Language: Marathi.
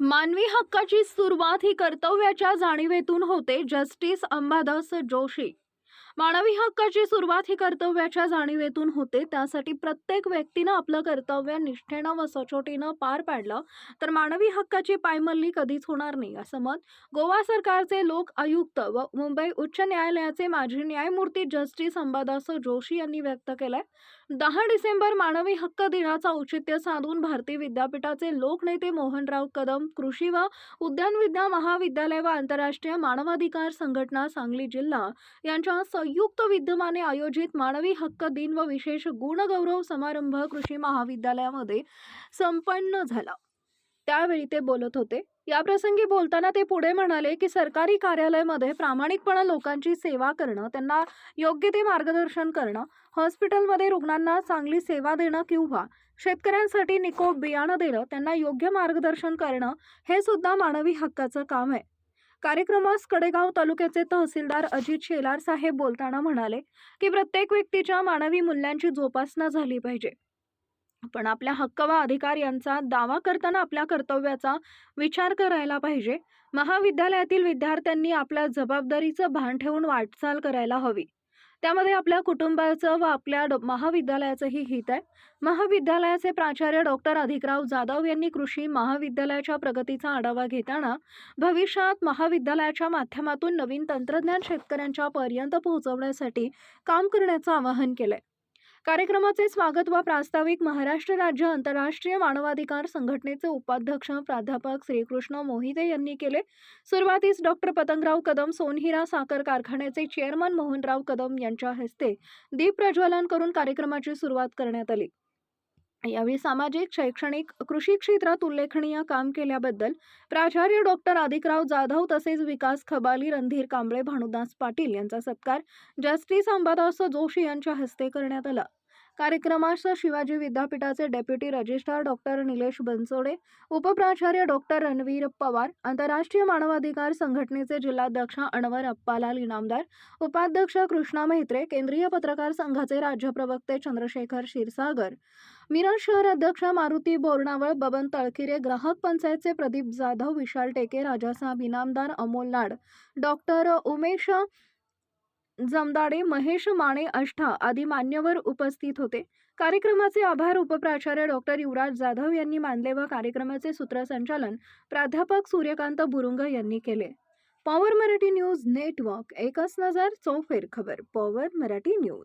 मानवी हक्काची सुरुवात ही कर्तव्याच्या जाणीवेतून होते जस्टिस अंबादास जोशी. मानवी हक्काची सुरुवात ही कर्तव्याच्या जाणीवेतून होते. त्यासाठी प्रत्येक व्यक्तीनं आपलं कर्तव्य निष्ठेनं व सचोटीनं पार पाडलं तर मानवी हक्काची पायमल्ली कधीच होणार नाही असं मत गोवा सरकारचे लोक आयुक्त व मुंबई उच्च न्यायालयाचे माजी न्यायमूर्ती जस्टिस अंबादास जोशी यांनी व्यक्त केलंय. दहा डिसेंबर मानवी हक्क दिनाचं औचित्य साधून भारतीय विद्यापीठाचे लोकनेते मोहनराव कदम कृषी व उद्यानविद्या महाविद्यालय व आंतरराष्ट्रीय मानवाधिकार संघटना सांगली जिल्हा यांच्या संयुक्त विद्यमाने आयोजित मानवी हक्क दिन व विशेष गुणगौरव समारंभ कृषी महाविद्यालयामध्ये संपन्न झाला. त्यावेळी ते बोलत होते. याप्रसंगी बोलताना ते पुढे म्हणाले की सरकारी कार्यालयामध्ये प्रामाणिकपणे लोकांची सेवा करणं त्यांना योग्य ते मार्गदर्शन करणं हॉस्पिटलमध्ये रुग्णांना चांगली सेवा देणं किंवा शेतकऱ्यांसाठी निकोप बियाणं देणं त्यांना योग्य मार्गदर्शन करणं हे सुद्धा मानवी हक्काचं काम आहे. कार्यक्रमास कडेगाव तालुक्याचे तहसीलदार अजित शेलार साहेब बोलताना म्हणाले की प्रत्येक व्यक्तीच्या मानवी मूल्यांची जोपासना झाली पाहिजे. पण आपल्या हक्क व अधिकार यांचा दावा करताना आपल्या कर्तव्याचा विचार करायला पाहिजे. महाविद्यालयातील विद्यार्थ्यांनी आपल्या जबाबदारीचं भान ठेवून वाटचाल करायला हवी. त्यामध्ये आपल्या कुटुंबाचं व आपल्या महाविद्यालयाचंही हित आहे. महाविद्यालयाचे प्राचार्य डॉक्टर अधिकराव जाधव यांनी कृषी महाविद्यालयाच्या प्रगतीचा आढावा घेताना भविष्यात महाविद्यालयाच्या माध्यमातून नवीन तंत्रज्ञान शेतकऱ्यांच्या पर्यंत पोहोचवण्यासाठी काम करण्याचं आवाहन केलंय. कार्यक्रमाचे स्वागत व प्रास्ताविक महाराष्ट्र राज्य आंतरराष्ट्रीय मानवाधिकार संघटनेचे उपाध्यक्ष प्राध्यापक श्रीकृष्ण मोहिते यांनी केले. सुरुवातीस डॉक्टर पतंगराव कदम सोनहिरा साखर कारखान्याचे चेअरमन मोहनराव कदम यांच्या हस्ते दीप प्रज्वलन करून कार्यक्रमाची सुरुवात करण्यात आली. यावेळी सामाजिक शैक्षणिक कृषी क्षेत्रात उल्लेखनीय काम केल्याबद्दल प्राचार्य डॉक्टर आदिकराव जाधव तसेच विकास खबाली रणधीर कांबळे भानुदास पाटील यांचा सत्कार जस्टिस अंबादास जोशी यांच्या हस्ते करण्यात आला. कार्यक्रमास शिवाजी विद्यापीठाचे deputy registrar doctor Nilesh Bansode उपप्राचार्य doctor Ranveer Pawar आंतरराष्ट्रीय मानवाधिकार संघटनेचे जिल्हाध्यक्ष अनवर अप्पालाल इनामदार उपाध्यक्ष कृष्णा मेहत्रे केंद्रीय पत्रकार संघाचे राज्य प्रवक्ते चंद्रशेखर क्षीरसागर मिरज शहर अध्यक्ष मारुती बोरणावळ बबन तळखिरे ग्राहक पंचायतचे प्रदीप जाधव विशाल टेके राजासाहेब इनामदार अमोल लाड डॉक्टर उमेश जमदाडे महेश माने अष्ठा आदी मान्यवर उपस्थित होते. कार्यक्रमाचे आभार उपप्राचार्य डॉक्टर युवराज जाधव यांनी मानले व कार्यक्रमाचे सूत्रसंचालन प्राध्यापक सूर्यकांत बुरुंग यांनी केले. पॉवर मराठी न्यूज नेटवर्क एकच नजर चौफेर खबर पॉवर मराठी न्यूज.